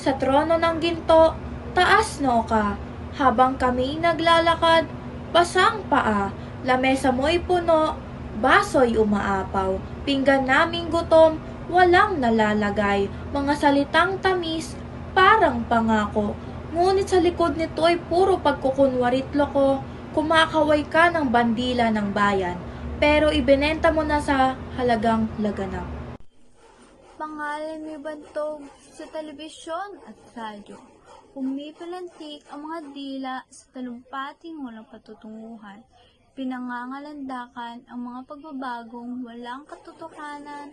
sa trono ng ginto, taas no ka. Habang kami naglalakad, basang paa, lamesa mo'y puno, baso'y umaapaw, pinggan naming gutom, walang nalalagay, mga salitang tamis, parang pangako. Ngunit sa likod nito ay puro pagkukunwarit loko, kumakaway ka ng bandila ng bayan, pero ibinenta mo na sa halagang laganap. Pangalan may bantog sa telebisyon at radyo. Pumipilantik ang mga dila sa talumpating walang patutunguhan. Pinangangalandakan ang mga pagbabagong walang katotohanan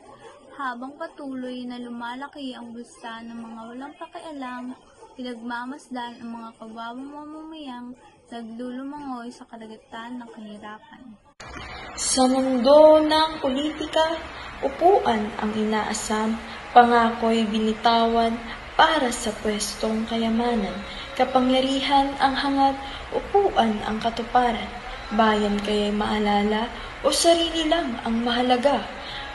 habang patuloy na lumalaki ang busta ng mga walang pakialam, pinagmamasdan ang mga kawawang mamamayang naglulumangoy sa karagatan ng kahirapan. Sa mundo ng politika, upuan ang inaasam, pangako'y binitawan para sa pwestong kayamanan. Kapangyarihan ang hangad, upuan ang katuparan. Bayan kaya'y maalala o sarili lang ang mahalaga.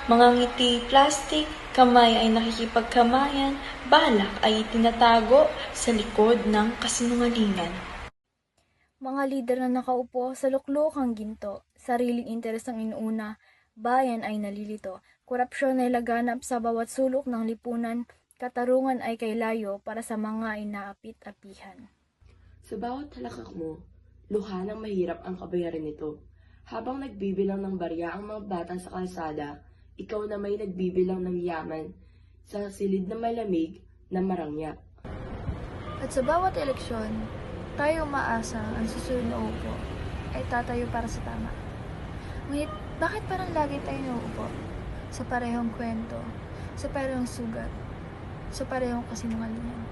Mga ngiti plastic, kamay ay nakikipagkamayan, balak ay tinatago sa likod ng kasinungalingan. Mga lider na nakaupo sa luklukang ginto, sariling interes ang inuuna, bayan ay nalilito, korupsyon ay laganap sa bawat sulok ng lipunan, katarungan ay kay layo para sa mga inaapit-apihan. Sa bawat halakak mo, luha ng mahirap ang kabayaran nito. Habang nagbibilang ng barya ang mga bata sa kalsada, ikaw na may nagbibilang ng yaman sa silid na malamig na marangya. At sa bawat eleksyon, tayo umaasa ang susunod na upo ay tatayo para sa tama. Ngunit bakit parang lagi tayo nauupo? Sa parehong kwento, sa parehong sugat, sa parehong kasinungalingan.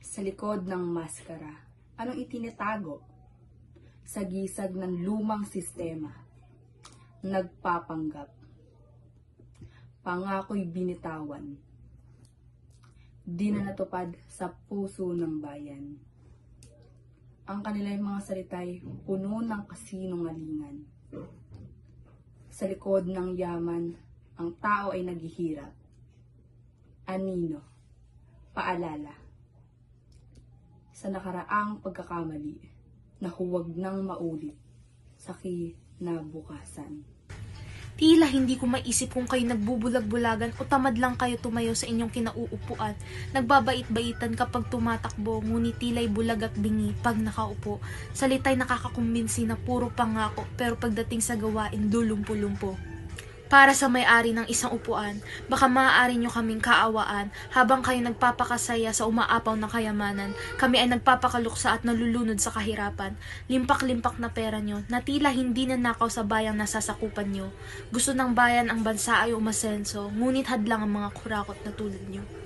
Sa likod ng maskara, anong itinatago? Sa gisag ng lumang sistema, nagpapanggap. Pangako'y binitawan. Di na natupad sa puso ng bayan. Ang kanilang mga salita'y puno ng kasinungalingan. Sa likod ng yaman, ang tao ay naghihirap. Anino, paalala sa nakaraang pagkakamali na huwag nang maulit sa kinabukasan. Tila hindi ko maisip kung kayo nagbubulag-bulagan o tamad lang kayo tumayo sa inyong kinauupuan. Nagbabait-baitan kapag tumatakbo, ngunit tila'y bulag at bingi pag nakaupo. Salita'y nakakakumbinsi na puro pangako, pero pagdating sa gawain, dulumpo-lumpo. Para sa may-ari ng isang upuan, baka maaari nyo kaming kaawaan habang kayo nagpapakasaya sa umaapaw ng kayamanan. Kami ay nagpapakaluksa at nalulunod sa kahirapan. Limpak-limpak na pera nyo na tila hindi nanakaw sa bayang nasasakupan nyo. Gusto ng bayan ang bansa ay umasenso, ngunit hadlang ang mga kurakot na tulad nyo.